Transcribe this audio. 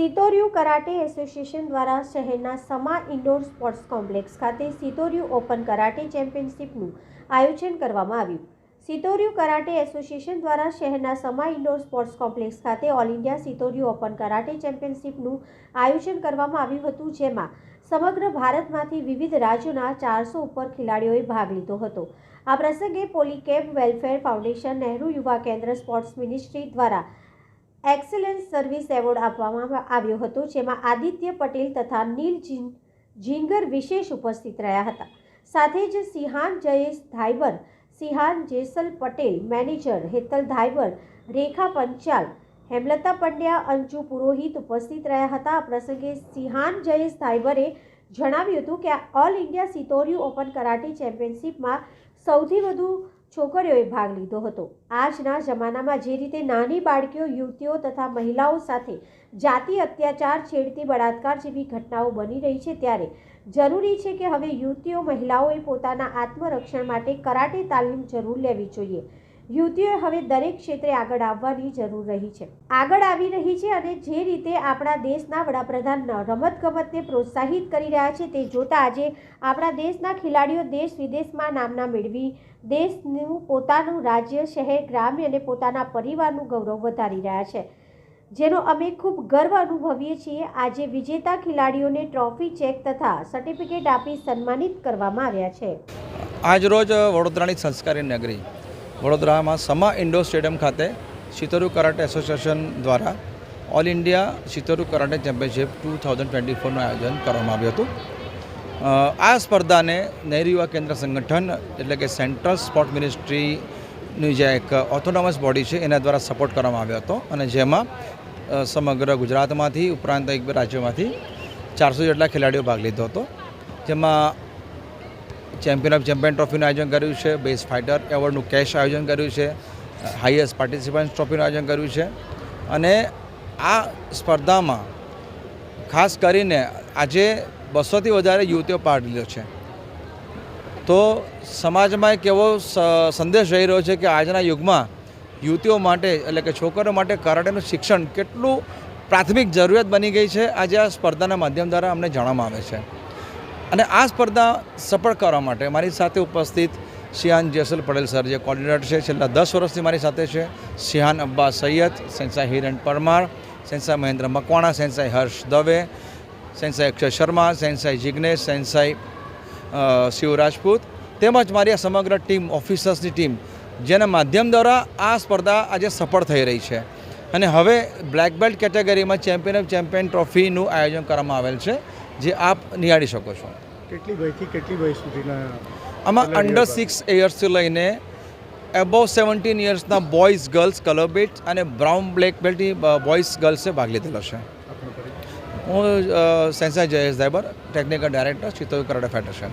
સિતોરિયુ karate association દ્વારા શહેરના Sama indoor sports complex ખાતે સિતોરિયુ ઓપન કરાટે ચેમ્પિયનશિપનું આયોજન કરવામાં આવ્યું. સિતોરિયુ કરાટે એસોસિએશન દ્વારા શહેરના સમા ઇન્ડોર સ્પોર્ટ્સ કોમ્પ્લેક્સ ખાતે all India shitoryu open karate ચેમ્પિયનશિપનું આયોજન કરવામાં આવ્યું હતું, જેમાં સમગ્ર ભારતમાંથી વિવિધ રાજ્યોના ચારસો ઉપર ખેલાડીઓએ ભાગ લીધો હતો. આ પ્રસંગે Polycab welfare foundation, Nehru Yuva Kendra, sports ministry દ્વારા એક્સલન્સ સર્વિસ એવોર્ડ આપવામાં આવ્યો હતો, જેમાં આદિત્ય પટેલ તથા નીલ જીન, જીંગર વિશેષ ઉપસ્થિત રહ્યા હતા. સાથે જ shihan Jayesh Dhaibar shihan Jesal Patel, manager Hetal Dhaibar Rekha Panchal, Hemlata Pandya, Anju Purohit ઉપસ્થિત રહ્યા હતા. આ પ્રસંગે સિહાન જયેશ ધાઈબરે જણાવ્યું હતું કે all India shitoryu open karate ચેમ્પિયનશિપમાં સૌથી વધુ છોકરીઓએ ભાગ લીધો હતો. આજના જમાનામાં જે રીતે નાની બાળકીઓ, યુવતીઓ તથા મહિલાઓ સાથે જાતિ અત્યાચાર, છેડતી બળાત્કાર જેવી ઘટનાઓ બની રહી છે ત્યારે જરૂરી છે કે હવે યુવતીઓ, મહિલાઓએ પોતાના આત્મરક્ષણ માટે કરાટે તાલીમ જરૂર લેવી જોઈએ. યુવતીઓએ હવે દરેક ક્ષેત્રે આગળ આવવાની જરૂર રહી છે. આગળ આવી રહી છે અને જે રીતે આપણા દેશના વડાપ્રધાન રમતગમતને પ્રોત્સાહિત કરી રહ્યા છે તે જોતા આજે આપણા દેશના ખેલાડીઓ દેશ વિદેશમાં નામના મેળવી, દેશનું પોતાનું રાજ્ય, શહેર, ગ્રામ્ય અને પોતાના પરિવારનું ગૌરવ વધારી રહ્યા છે. જેનો અમે ખૂબ ગર્વ અનુભવીએ છીએ. આજે વિજેતા ખેલાડીઓને ટ્રોફી ચેક તથા સર્ટિફિકેટ આપી સન્માનિત કરવામાં આવ્યા છે. આજરોજ વડોદરાની સંસ્કારી નગરી વડોદરામાં સમા ઇન્ડોર સ્ટેડિયમ ખાતે સિતોરુ કરાટે એસોસિએશન દ્વારા all India shitoru karate championship two thousand twenty ફોરનું આયોજન કરવામાં આવ્યું હતું. આ સ્પર્ધાને નહેરુ યુવા કેન્દ્ર સંગઠન એટલે કે સેન્ટ્રલ સ્પોર્ટ મિનિસ્ટ્રીની જે એક ઓથોનોમસ બોડી છે એના દ્વારા સપોર્ટ કરવામાં આવ્યો હતો અને જેમાં સમગ્ર ગુજરાતમાંથી ઉપરાંત એક બે રાજ્યોમાંથી ચારસો જેટલા ખેલાડીઓ ભાગ લીધો હતો. જેમાં ચેમ્પિયન ઓફ ચેમ્પિયન ટ્રોફીનું આયોજન કર્યું છે. બેસ્ટ ફાઇટર એવોર્ડનું કેશ આયોજન કર્યું છે. હાઈએસ્ટ પાર્ટિસિપન્ટ ટ્રોફીનું આયોજન કર્યું છે. અને આ સ્પર્ધામાં ખાસ કરીને આજે બસોથી વધારે યુવતીઓ પાર્ટ લીધો છે. તો સમાજમાં એક એવો સંદેશ રહી રહ્યો છે કે આજના યુગમાં યુવતીઓ માટે એટલે કે છોકરીઓ માટે કરાટેનું શિક્ષણ કેટલું પ્રાથમિક જરૂરિયાત બની ગઈ છે. આજે આ સ્પર્ધાના માધ્યમ દ્વારા અમને જાણવામાં આવે છે. અને આ સ્પર્ધા સફળ કરવા માટે મારી સાથે ઉપસ્થિત શિહાન જેસલ પટેલ સર, જે કોર્ડિનેટર છે, છેલ્લા દસ વર્ષથી મારી સાથે છે. શિહાન અબ્બા સૈયદ, સેન્સાઈ હિરણ પરમાર, સેન્સાઈ મહેન્દ્ર મકવાણા, સેન્સાઈ હર્ષ દવે, સેન્સાઈ અક્ષય શર્મા, સેન્સાઈ જિગ્નેશ, સેન્સાઈ શિવ રાજપૂત તેમજ મારી આ સમગ્ર ટીમ, ઓફિસર્સની ટીમ, જેના માધ્યમ દ્વારા આ સ્પર્ધા આજે સફળ થઈ રહી છે. અને હવે બ્લેક બેલ્ટ કેટેગરીમાં ચેમ્પિયન ઓફ ચેમ્પિયન ટ્રોફીનું આયોજન કરવામાં આવેલ છે. જે આપ નિહાળી શકો છો. કેટલી વયથી કેટલી વય સુધીના આમાં અંડર સિક્સ એયર્સથી લઈને એબોવ સેવન્ટીન યર્સના બોયઝ ગર્લ્સ કલર બેટ અને બ્રાઉન બ્લેક બેલ્ટની બોયઝ ગર્લ્સે ભાગ લીધેલો છે. હું sensei Jayesh Daibar technical director Chittod karate federation